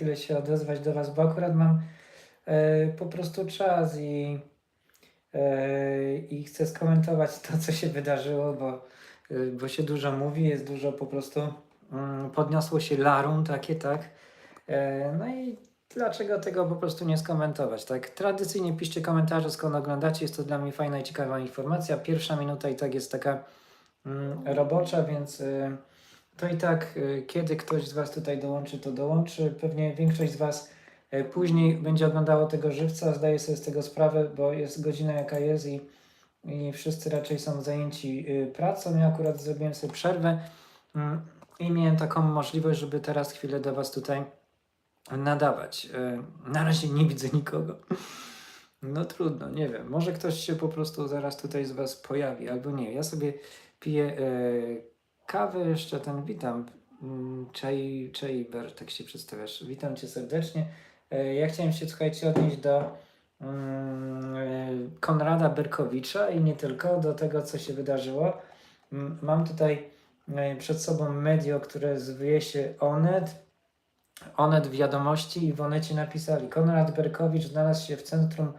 chwilę się odezwać do Was, bo akurat mam e, po prostu czas i, e, i chcę skomentować to, co się wydarzyło, bo, e, bo się dużo mówi, jest dużo po prostu, mm, podniosło się larum takie, tak? E, no i dlaczego tego po prostu nie skomentować, tak? Tradycyjnie piszcie komentarze, skąd oglądacie, jest to dla mnie fajna i ciekawa informacja. Pierwsza minuta i tak jest taka mm, robocza, więc y, to i tak, y, kiedy ktoś z Was tutaj dołączy, to dołączy. Pewnie większość z Was y, później będzie oglądało tego żywca, zdaję sobie z tego sprawę, bo jest godzina jaka jest i, i wszyscy raczej są zajęci y, pracą. Ja akurat zrobiłem sobie przerwę mm, i miałem taką możliwość, żeby teraz chwilę do Was tutaj nadawać. Na razie nie widzę nikogo. No trudno, nie wiem. Może ktoś się po prostu zaraz tutaj z Was pojawi, albo nie. Ja sobie piję e, kawę, jeszcze ten witam. Mm, Czaj, Czajber, tak się przedstawiasz. Witam Cię serdecznie. E, ja chciałem się, słuchajcie, odnieść do mm, e, Konrada Berkowicza i nie tylko, do tego, co się wydarzyło. Mm, Mam tutaj e, przed sobą medio, które zwie się Onet. Onet wiadomości i w Onecie napisali Konrad Berkowicz znalazł się w centrum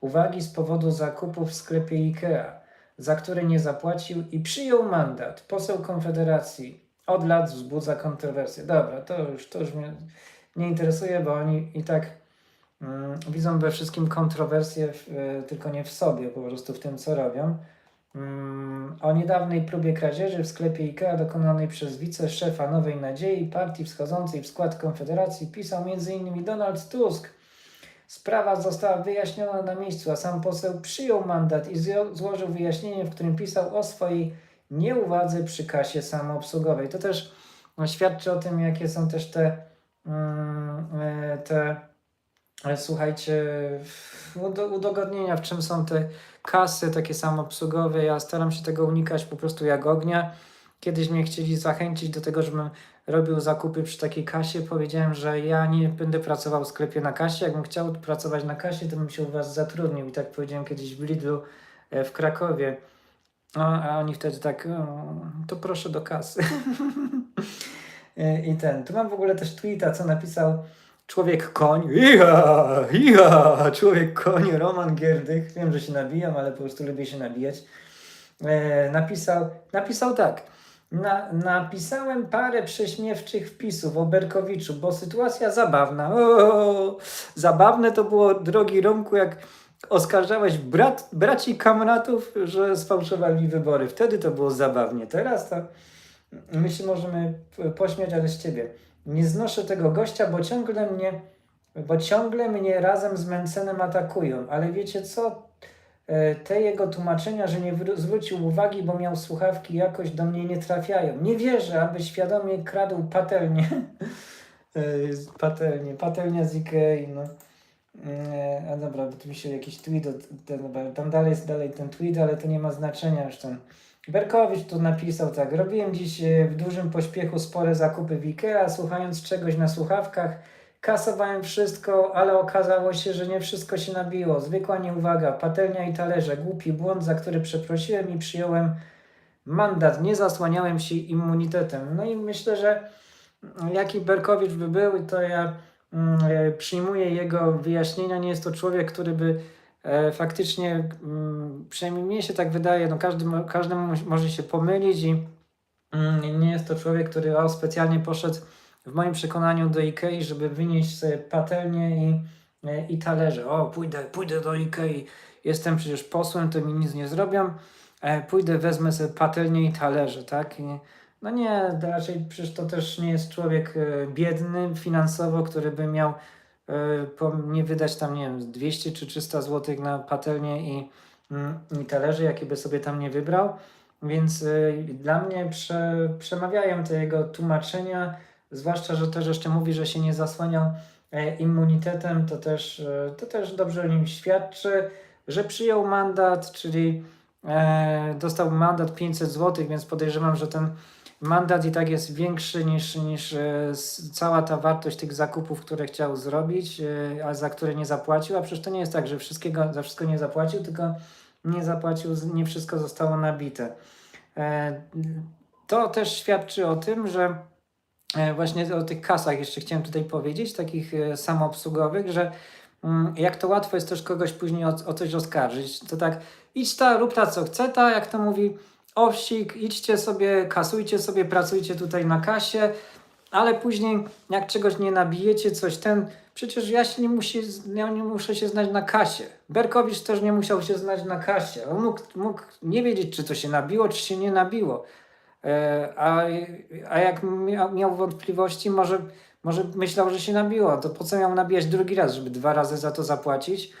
uwagi z powodu zakupów w sklepie IKEA, za które nie zapłacił i przyjął mandat. Poseł Konfederacji od lat wzbudza kontrowersje. Dobra, to już, to już mnie nie interesuje, bo oni i tak mm, widzą we wszystkim kontrowersje, w, e, tylko nie w sobie, po prostu w tym, co robią. Mm, o niedawnej próbie kradzieży w sklepie IKEA dokonanej przez wiceszefa Nowej Nadziei, partii wschodzącej w skład Konfederacji, pisał m.in. Donald Tusk. Sprawa została wyjaśniona na miejscu, a sam poseł przyjął mandat i złożył wyjaśnienie, w którym pisał o swojej nieuwadze przy kasie samoobsługowej. To też no, świadczy o tym, jakie są też te, e, te e, słuchajcie, udo- udogodnienia, w czym są te kasy takie samoobsługowe. Ja staram się tego unikać po prostu jak ognia. Kiedyś mnie chcieli zachęcić do tego, żebym robił zakupy przy takiej kasie. Powiedziałem, że ja nie będę pracował w sklepie na kasie. Jakbym chciał pracować na kasie, to bym się u Was zatrudnił. I tak powiedziałem kiedyś w Lidlu e, w Krakowie. A, a oni wtedy tak, to proszę do kasy. E, I ten. Tu mam w ogóle też tweeta, co napisał człowiek koń. Iha, iha, człowiek koń, Roman Gierdych. Wiem, że się nabijam, ale po prostu lubię się nabijać. E, napisał, napisał tak. Na, napisałem parę prześmiewczych wpisów o Berkowiczu, bo sytuacja zabawna. O, zabawne to było, drogi Romku, jak oskarżałeś brat, braci kamratów, że sfałszowali wybory. Wtedy to było zabawnie. Teraz to my się możemy pośmiać, ale z ciebie. Nie znoszę tego gościa, bo ciągle mnie, bo ciągle mnie razem z Mencenem atakują. Ale wiecie co? E, Te jego tłumaczenia, że nie wró- zwrócił uwagi, bo miał słuchawki, jakoś do mnie nie trafiają. Nie wierzę, aby świadomie kradł patelnię. E, patelnię, patelnia z Ikei, no. E, A dobra, bo tu mi się jakiś tweet, ten, tam dalej jest dalej ten tweet, ale to nie ma znaczenia już ten. Berkowicz tu napisał tak, robiłem dziś w dużym pośpiechu spore zakupy w Ikea, słuchając czegoś na słuchawkach, kasowałem wszystko, ale okazało się, że nie wszystko się nabiło. Zwykła nieuwaga, patelnia i talerze, głupi błąd, za który przeprosiłem i przyjąłem mandat, nie zasłaniałem się immunitetem. No i myślę, że jaki Berkowicz by był, to ja mm, e, przyjmuję jego wyjaśnienia. Nie jest to człowiek, który by e, faktycznie, mm, przynajmniej mnie się tak wydaje, no każdy, mo- może się pomylić i mm, nie jest to człowiek, który specjalnie poszedł w moim przekonaniu do Ikei, żeby wynieść sobie patelnię i, i talerze. O, pójdę, pójdę do Ikei, jestem przecież posłem, to mi nic nie zrobią. E, pójdę, wezmę sobie patelnię i talerze, tak? I, no nie, raczej przecież to też nie jest człowiek e, biedny finansowo, który by miał e, nie wydać tam, nie wiem, 200 czy 300 zł na patelnię i, mm, i talerze, jakie by sobie tam nie wybrał. Więc dla mnie prze, przemawiają te jego tłumaczenia, zwłaszcza, że też jeszcze mówi, że się nie zasłaniał e, immunitetem, to też, e, to też dobrze o nim świadczy, że przyjął mandat, czyli e, dostał mandat 500 zł, więc podejrzewam, że ten mandat i tak jest większy niż, niż cała ta wartość tych zakupów, które chciał zrobić, a za które nie zapłacił. A przecież to nie jest tak, że wszystkiego, za wszystko nie zapłacił, tylko nie zapłacił, nie wszystko zostało nabite. To też świadczy o tym, że właśnie o tych kasach jeszcze chciałem tutaj powiedzieć, takich e, samoobsługowych, że mm, jak to łatwo jest też kogoś później o, o coś oskarżyć, to tak idź ta, rób ta co chce ta, jak to mówi owsik, idźcie sobie, kasujcie sobie, pracujcie tutaj na kasie, ale później jak czegoś nie nabijecie, coś ten, przecież ja się nie, musi, ja nie muszę się znać na kasie. Berkowicz też nie musiał się znać na kasie. On mógł, mógł nie wiedzieć, czy to się nabiło, czy się nie nabiło. E, A, a jak miał, miał wątpliwości, może, może myślał, że się nabiło, to po co miał nabijać drugi raz, żeby dwa razy za to zapłacić?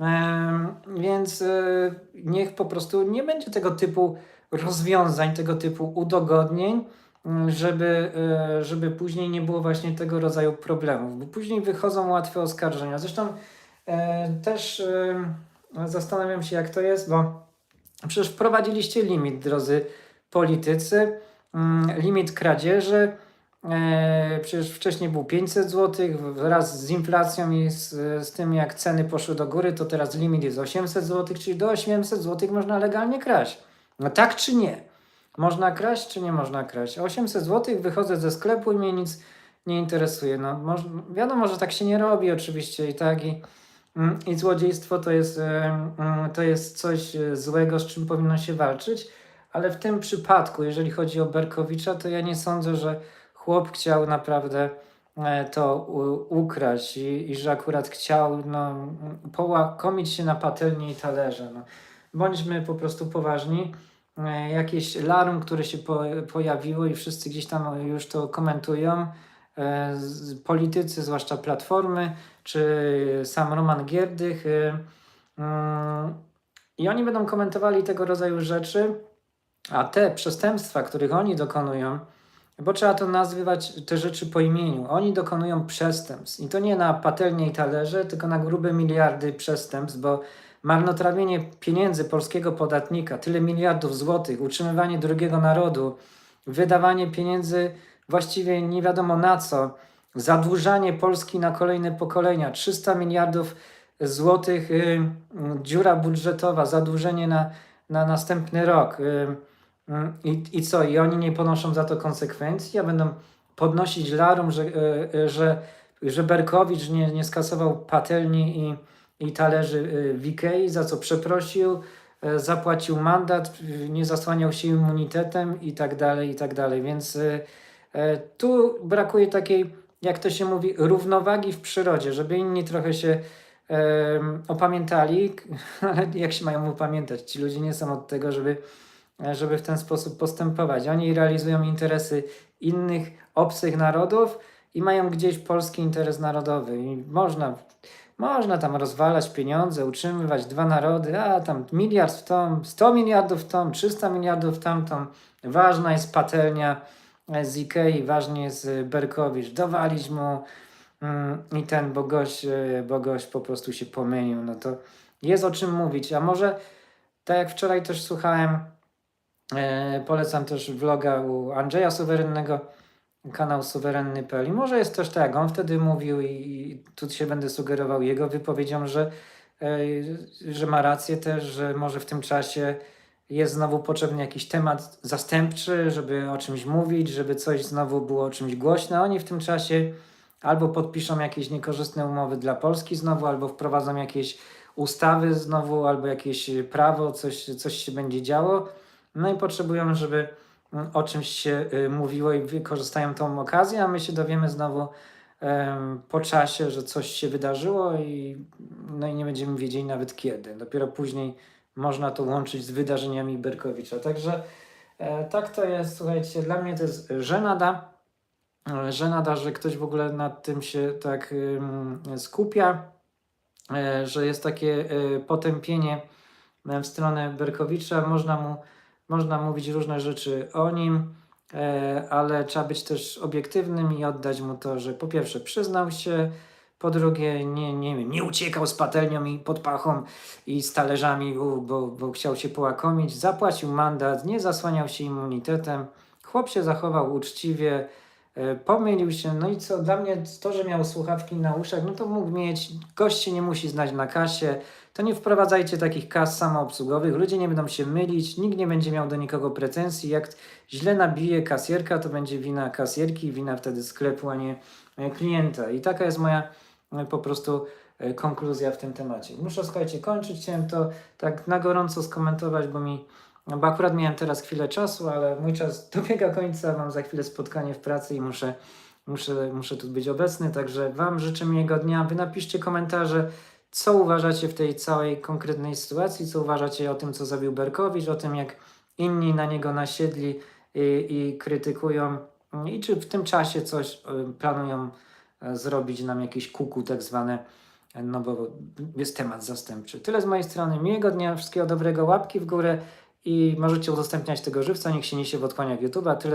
Em, Więc e, niech po prostu nie będzie tego typu rozwiązań, tego typu udogodnień, m, żeby, e, żeby później nie było właśnie tego rodzaju problemów, bo później wychodzą łatwe oskarżenia. Zresztą e, też e, zastanawiam się, jak to jest, bo przecież wprowadziliście limit, drodzy politycy, mm, limit kradzieży. E, przecież wcześniej był 500 zł, wraz z inflacją i z, z tym, jak ceny poszły do góry, to teraz limit jest 800 zł, czyli do 800 zł można legalnie kraść. No tak czy nie? Można kraść, czy nie można kraść? 800 zł, wychodzę ze sklepu i mnie nic nie interesuje. No, wiadomo, że tak się nie robi oczywiście i tak i, mm, i złodziejstwo to jest, e, mm, to jest coś e, złego, z czym powinno się walczyć, ale w tym przypadku, jeżeli chodzi o Berkowicza, to ja nie sądzę, że chłop chciał naprawdę e, to ukraść i, i że akurat chciał no, połakomić się na patelni i talerze. No. Bądźmy po prostu poważni. E, Jakieś larum, które się po, pojawiło i wszyscy gdzieś tam już to komentują, e, politycy, zwłaszcza Platformy, czy sam Roman Gierdych, mm, i oni będą komentowali tego rodzaju rzeczy, a te przestępstwa, których oni dokonują, bo trzeba to nazywać te rzeczy po imieniu. Oni dokonują przestępstw i to nie na patelnie i talerze, tylko na grube miliardy przestępstw, bo marnotrawienie pieniędzy polskiego podatnika, tyle miliardów złotych, utrzymywanie drugiego narodu, wydawanie pieniędzy właściwie nie wiadomo na co, zadłużanie Polski na kolejne pokolenia, 300 miliardów złotych, y, y, dziura budżetowa, zadłużenie na, na następny rok. Y, Mm, I, I co? I oni nie ponoszą za to konsekwencji, a będą podnosić larum, że, e, e, że, że Berkowicz nie, nie skasował patelni i, i talerzy e, w Ikei, za co przeprosił, zapłacił mandat, nie zasłaniał się immunitetem i tak dalej, i tak dalej. Więc tu brakuje takiej, jak to się mówi, równowagi w przyrodzie, żeby inni trochę się opamiętali, ale jak się mają upamiętać? Ci ludzie nie są od tego, żeby żeby w ten sposób postępować. Oni realizują interesy innych obcych narodów i mają gdzieś polski interes narodowy. I można, można tam rozwalać pieniądze, utrzymywać dwa narody, a tam miliard w tą, 100 miliardów w tą, 300 miliardów w tamtą. Ważna jest patelnia e, z Ikei, ważny jest e, Berkowicz. Dowalić mu mm, i ten, bo gość, e, bo gość po prostu się pomylił. No to jest o czym mówić. A może, tak jak wczoraj też słuchałem, E, polecam też vloga u Andrzeja Suwerennego, kanał suwerenny.pl. I może jest też tak, on wtedy mówił i, i tu się będę sugerował jego wypowiedzią, że, e, że ma rację też, że może w tym czasie jest znowu potrzebny jakiś temat zastępczy, żeby o czymś mówić, żeby coś znowu było o czymś głośne. Oni w tym czasie albo podpiszą jakieś niekorzystne umowy dla Polski znowu, albo wprowadzą jakieś ustawy znowu, albo jakieś prawo, coś, coś się będzie działo. No i potrzebują, żeby mm, o czymś się y, mówiło i wykorzystają tą okazję, a my się dowiemy znowu po czasie, że coś się wydarzyło i, no i nie będziemy wiedzieli nawet kiedy. Dopiero później można to łączyć z wydarzeniami Berkowicza. Także e, tak to jest, słuchajcie, dla mnie to jest żenada, e, żenada, że ktoś w ogóle nad tym się tak skupia, e, że jest takie potępienie w stronę Berkowicza. Można mu można mówić różne rzeczy o nim, e, ale trzeba być też obiektywnym i oddać mu to, że po pierwsze przyznał się, po drugie nie, nie, nie uciekał z patelnią i pod pachą i z talerzami, bo, bo chciał się połakomić, zapłacił mandat, nie zasłaniał się immunitetem, chłop się zachował uczciwie, Pomylił się, no i co, dla mnie to, że miał słuchawki na uszach, no to mógł mieć, gość się nie musi znać na kasie, to nie wprowadzajcie takich kas samoobsługowych, ludzie nie będą się mylić, nikt nie będzie miał do nikogo pretensji, jak źle nabije kasjerka, to będzie wina kasjerki, wina wtedy sklepu, a nie e, klienta. I taka jest moja e, po prostu e, konkluzja w tym temacie. Muszę, słuchajcie, kończyć, chciałem to tak na gorąco skomentować, bo mi no bo akurat miałem teraz chwilę czasu, ale mój czas dobiega końca, mam za chwilę spotkanie w pracy i muszę, muszę, muszę tu być obecny, także Wam życzę miłego dnia. Wy napiszcie komentarze, co uważacie w tej całej konkretnej sytuacji, co uważacie o tym, co zrobił Berkowicz, o tym, jak inni na niego nasiedli i, i krytykują. I czy w tym czasie coś y, planują e, zrobić nam jakieś kuku tak zwane, no bo jest temat zastępczy. Tyle z mojej strony, miłego dnia, wszystkiego dobrego, łapki w górę i możecie udostępniać tego żywca, niech się niesie w odchłaniach YouTube'a. Tyle z